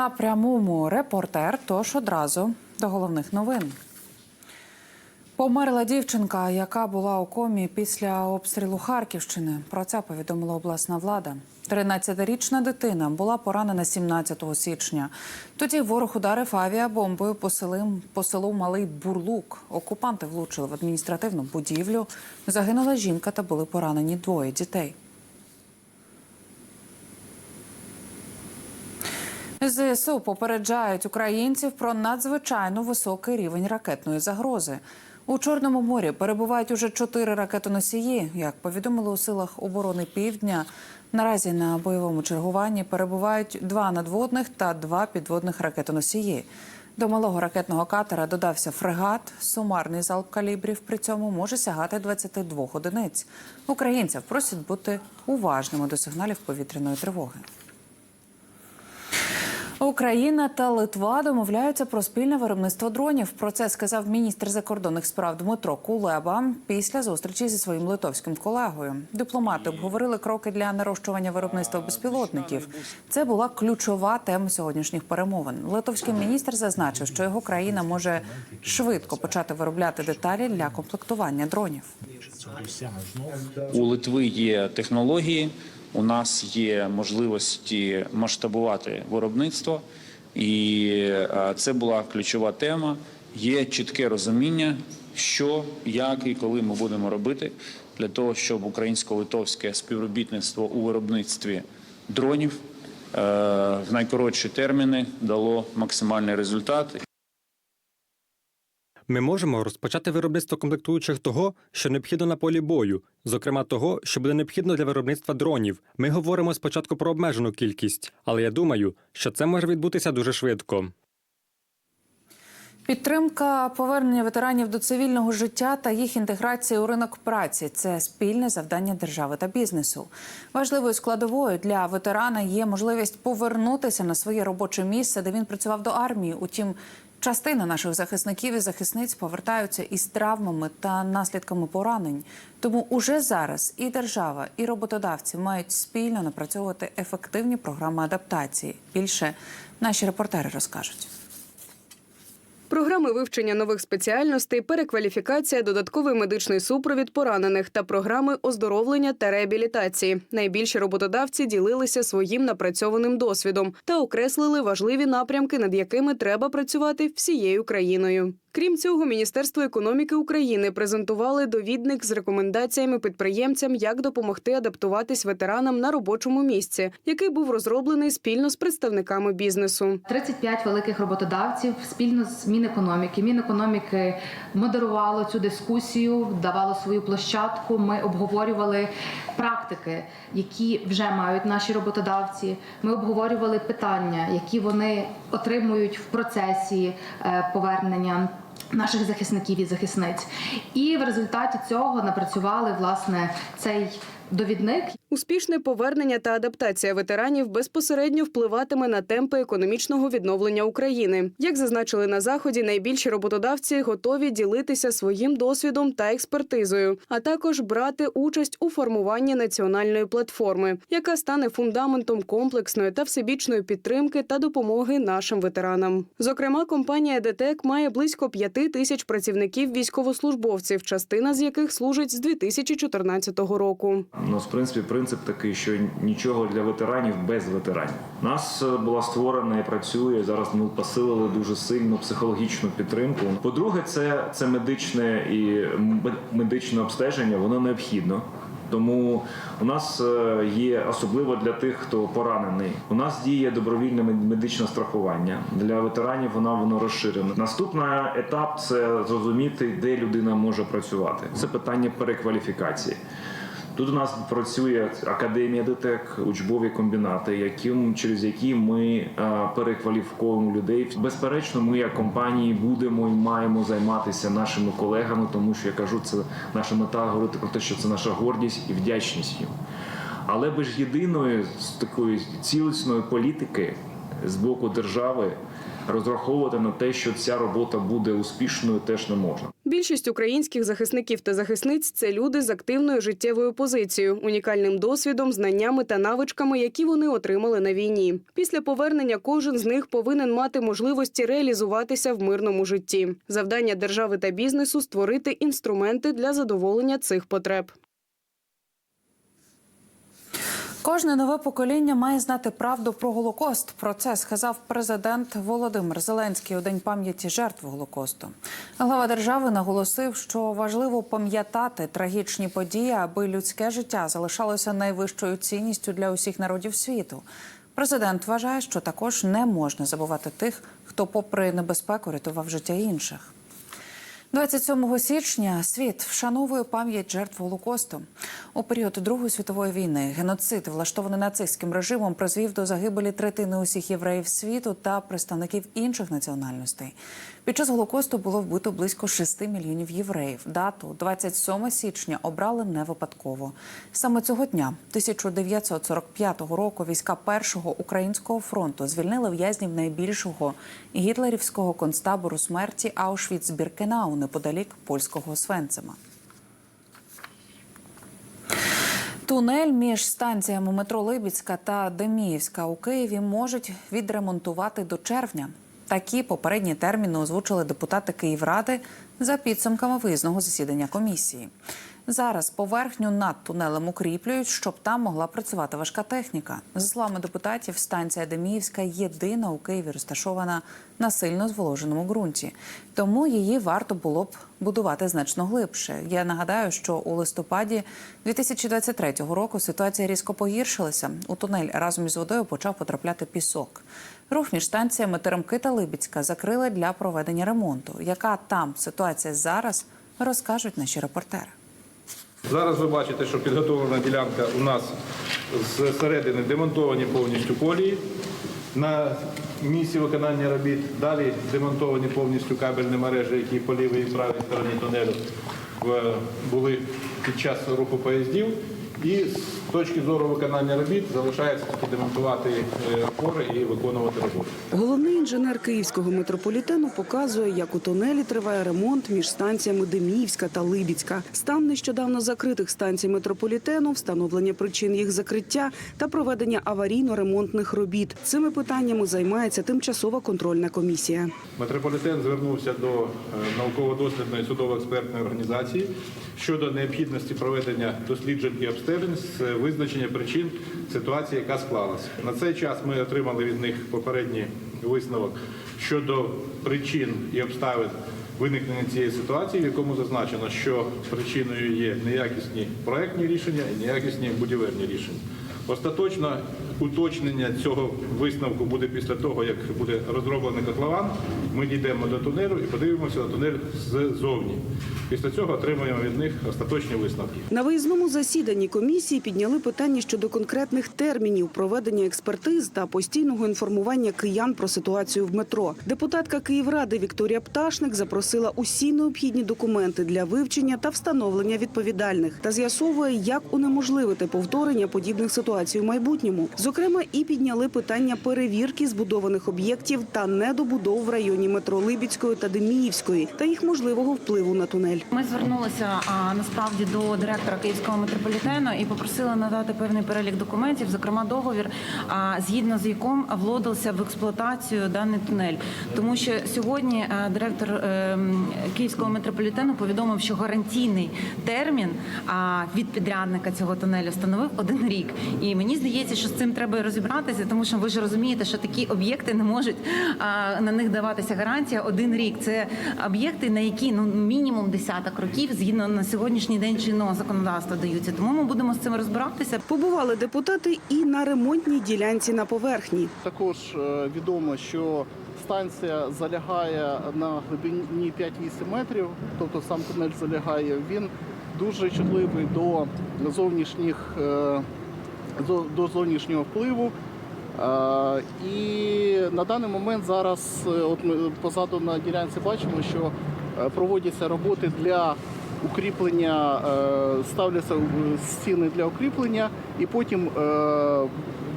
На прямому репортер. Тож одразу до головних новин. Померла дівчинка, яка була у комі після обстрілу Харківщини. Про це повідомила обласна влада. 13-річна дитина була поранена 17 січня. Тоді ворог ударив авіабомбою по селу, по селу Малий Бурлук. Окупанти влучили в адміністративну будівлю. Загинула жінка та були поранені двоє дітей. ЗСУ попереджають українців про надзвичайно високий рівень ракетної загрози. У Чорному морі перебувають уже чотири ракетоносії. Як повідомили у силах оборони Півдня, наразі на бойовому чергуванні перебувають два надводних та два підводних ракетоносії. До малого ракетного катера додався фрегат. Сумарний залп калібрів при цьому може сягати 22 одиниць. Українців просять бути уважними до сигналів повітряної тривоги. Україна та Литва домовляються про спільне виробництво дронів. Про це сказав міністр закордонних справ Дмитро Кулеба після зустрічі зі своїм литовським колегою. Дипломати обговорили кроки для нарощування виробництва безпілотників. Це була ключова тема сьогоднішніх перемовин. Литовський міністр зазначив, що його країна може швидко почати виробляти деталі для комплектування дронів. У Литви є технології, у нас є можливості масштабувати виробництво, і е, це була ключова тема. Є чітке розуміння, що, як і коли ми будемо робити для того, щоб українсько-литовське співробітництво у виробництві дронів е, в найкоротші терміни дало максимальний результат. Ми можемо розпочати виробництво комплектуючих того, що необхідно на полі бою, зокрема того, що буде необхідно для виробництва дронів. Ми говоримо спочатку про обмежену кількість, але я думаю, що це може відбутися дуже швидко. Підтримка повернення ветеранів до цивільного життя та їх інтеграції у ринок праці це спільне завдання держави та бізнесу. Важливою складовою для ветерана є можливість повернутися на своє робоче місце, де він працював до армії. Утім, частина наших захисників і захисниць повертаються із травмами та наслідками поранень. Тому уже зараз і держава, і роботодавці мають спільно напрацьовувати ефективні програми адаптації. Більше наші репортери розкажуть. Програми вивчення нових спеціальностей, перекваліфікація, додатковий медичний супровід поранених та програми оздоровлення та реабілітації. Найбільші роботодавці ділилися своїм напрацьованим досвідом та окреслили важливі напрямки, над якими треба працювати всією країною. Крім цього, Міністерство економіки України презентували довідник з рекомендаціями підприємцям, як допомогти адаптуватись ветеранам на робочому місці, який був розроблений спільно з представниками бізнесу. 35 великих роботодавців спільно з Мінекономіки. Мінекономіки модерувало цю дискусію, давало свою площадку. Ми обговорювали практики, які вже мають наші роботодавці. Ми обговорювали питання, які вони отримують в процесі е, повернення. Наших захисників і захисниць, і в результаті цього напрацювали власне цей довідник, Успішне повернення та адаптація ветеранів безпосередньо впливатиме на темпи економічного відновлення України. Як зазначили на заході, найбільші роботодавці готові ділитися своїм досвідом та експертизою, а також брати участь у формуванні національної платформи, яка стане фундаментом комплексної та всебічної підтримки та допомоги нашим ветеранам. Зокрема, компанія ДТЕК має близько п'яти тисяч працівників військовослужбовців, частина з яких служить з 2014 року. У нас, в принципі, принцип такий, що нічого для ветеранів без ветеранів. У нас е, була створена і працює зараз. Ми посилили дуже сильно психологічну підтримку. По-друге, це, це медичне і медичне обстеження, воно необхідно. Тому у нас е, є особливо для тих, хто поранений. У нас діє добровільне медичне страхування для ветеранів. Воно воно розширено. Наступний етап це зрозуміти, де людина може працювати. Це питання перекваліфікації. Тут у нас працює академія ДТЕК, учбові комбінати, яким через які ми е, перекваліфіковуємо людей. Безперечно, ми як компанії будемо і маємо займатися нашими колегами, тому що я кажу, це наша мета говорити про те, що це наша гордість і вдячність їм. Але без єдиної з такої цілісної політики з боку держави розраховувати на те, що ця робота буде успішною, теж не можна. Більшість українських захисників та захисниць це люди з активною життєвою позицією, унікальним досвідом, знаннями та навичками, які вони отримали на війні. Після повернення кожен з них повинен мати можливості реалізуватися в мирному житті. Завдання держави та бізнесу створити інструменти для задоволення цих потреб. Кожне нове покоління має знати правду про Голокост. Про це сказав президент Володимир Зеленський у день пам'яті жертв Голокосту. Глава держави наголосив, що важливо пам'ятати трагічні події, аби людське життя залишалося найвищою цінністю для усіх народів світу. Президент вважає, що також не можна забувати тих, хто, попри небезпеку, рятував життя інших. 27 січня світ вшановує пам'ять жертв Голокосту. У період Другої світової війни геноцид, влаштований нацистським режимом, призвів до загибелі третини усіх євреїв світу та представників інших національностей. Під час Голокосту було вбито близько 6 мільйонів євреїв. Дату 27 січня обрали не випадково. Саме цього дня, 1945 року, війська першого українського фронту звільнили в'язнів найбільшого гітлерівського концтабору смерті Аушвіц-Біркенау неподалік польського Свенцема. Тунель між станціями метро Либіцька та Деміївська у Києві можуть відремонтувати до червня. Такі попередні терміни озвучили депутати Київради за підсумками виїзного засідання комісії. Зараз поверхню над тунелем укріплюють, щоб там могла працювати важка техніка. За словами депутатів, станція Деміївська єдина у Києві розташована на сильно зволоженому ґрунті, тому її варто було б будувати значно глибше. Я нагадаю, що у листопаді 2023 року ситуація різко погіршилася. У тунель разом із водою почав потрапляти пісок. Рух між станціями Теремки та Либіцька закрили для проведення ремонту. Яка там ситуація зараз, розкажуть наші репортери. Зараз ви бачите, що підготовлена ділянка у нас з середини демонтовані повністю колії на місці виконання робіт. Далі демонтовані повністю кабельні мережі, які по лівій і правій стороні тунелю були під час руху поїздів. І з точки зору виконання робіт залишається тільки демонтувати е, опори і виконувати роботу. Головний інженер київського метрополітену показує, як у тунелі триває ремонт між станціями Деміївська та Либіцька. Стан нещодавно закритих станцій метрополітену, встановлення причин їх закриття та проведення аварійно-ремонтних робіт. Цими питаннями займається тимчасова контрольна комісія. Метрополітен звернувся до е, науково-дослідної судово-експертної організації щодо необхідності проведення досліджень і обстежень з визначення причин ситуації, яка склалася. На цей час ми отримали від них попередній висновок щодо причин і обставин виникнення цієї ситуації, в якому зазначено, що причиною є неякісні проектні рішення і неякісні будівельні рішення. Остаточно уточнення цього висновку буде після того, як буде розроблений котлован. Ми дійдемо до тунелю і подивимося на тунель ззовні. Після цього отримаємо від них остаточні висновки. На виїзному засіданні комісії підняли питання щодо конкретних термінів проведення експертиз та постійного інформування киян про ситуацію в метро. Депутатка Київради Вікторія Пташник запросила усі необхідні документи для вивчення та встановлення відповідальних та з'ясовує, як унеможливити повторення подібних ситуацій у майбутньому. Зокрема, і підняли питання перевірки збудованих об'єктів та недобудов в районі метро Либідської та Деміївської та їх можливого впливу на тунель. Ми звернулися насправді до директора Київського метрополітену і попросили надати певний перелік документів, зокрема договір, згідно з яким вводився в експлуатацію даний тунель. Тому що сьогодні директор ем, Київського метрополітену повідомив, що гарантійний термін від підрядника цього тунелю становив один рік. І мені здається, що з цим треба розібратися, тому що ви ж розумієте, що такі об'єкти не можуть а, на них даватися гарантія один рік. Це об'єкти, на які ну мінімум десяток років згідно на сьогоднішній день чинного законодавства даються. Тому ми будемо з цим розбиратися. Побували депутати і на ремонтній ділянці на поверхні. Також е, відомо, що станція залягає на глибині 5-8 метрів, тобто сам тунель залягає. Він дуже чутливий до зовнішніх е, до- зовнішнього впливу. І на даний момент зараз, е, от ми позаду на ділянці бачимо, що е, проводяться роботи для укріплення, е, ставляться стіни для укріплення, і потім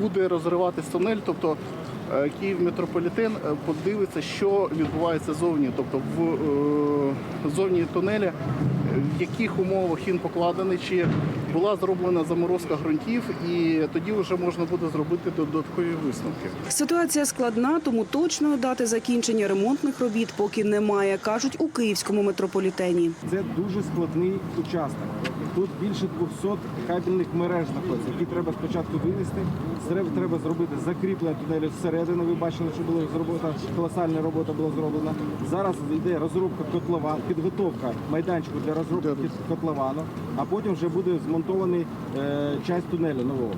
буде розриватись тунель, тобто Київ метрополітен подивиться, що відбувається зовні, тобто в зовні тунелі, е, в яких умовах він покладений, чи була зроблена заморозка ґрунтів, і тоді вже можна буде зробити додаткові висновки. Ситуація складна, тому точної дати закінчення ремонтних робіт поки немає, кажуть у київському метрополітені. Це дуже складний участок. Тут більше 200 кабельних мереж знаходиться, які треба спочатку винести. Треба, зробити закріплення тунелю зсередини. Ви бачили, що була зроблена колосальна робота була зроблена. Зараз йде розробка котлован, підготовка майданчику для розробки котловану, а потім вже буде змонтований е, часть тунелю нового.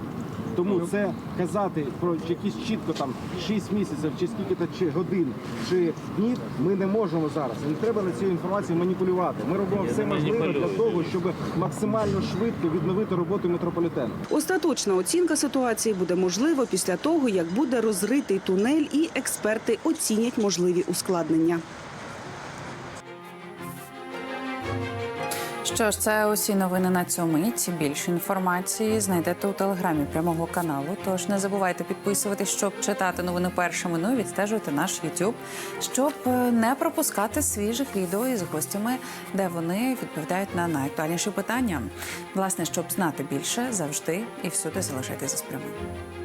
Тому це казати про якісь чітко там 6 місяців чи скільки-то чи годин чи днів ми не можемо зараз. Не треба на цю інформацію маніпулювати. Ми робимо все можливе для того, щоб максимально швидко відновити роботу метрополітену. Остаточна оцінка ситуації буде можлива після того, як буде розритий тунель, і експерти оцінять можливі ускладнення. Що ж, це усі новини на цю мить. Більше інформації знайдете у телеграмі прямого каналу. Тож не забувайте підписуватись, щоб читати новини першими. Ну і відстежуйте наш YouTube, щоб е, не пропускати свіжих відео із гостями, де вони відповідають на найактуальніші питання. Власне, щоб знати більше, завжди і всюди залишайтеся з прямим.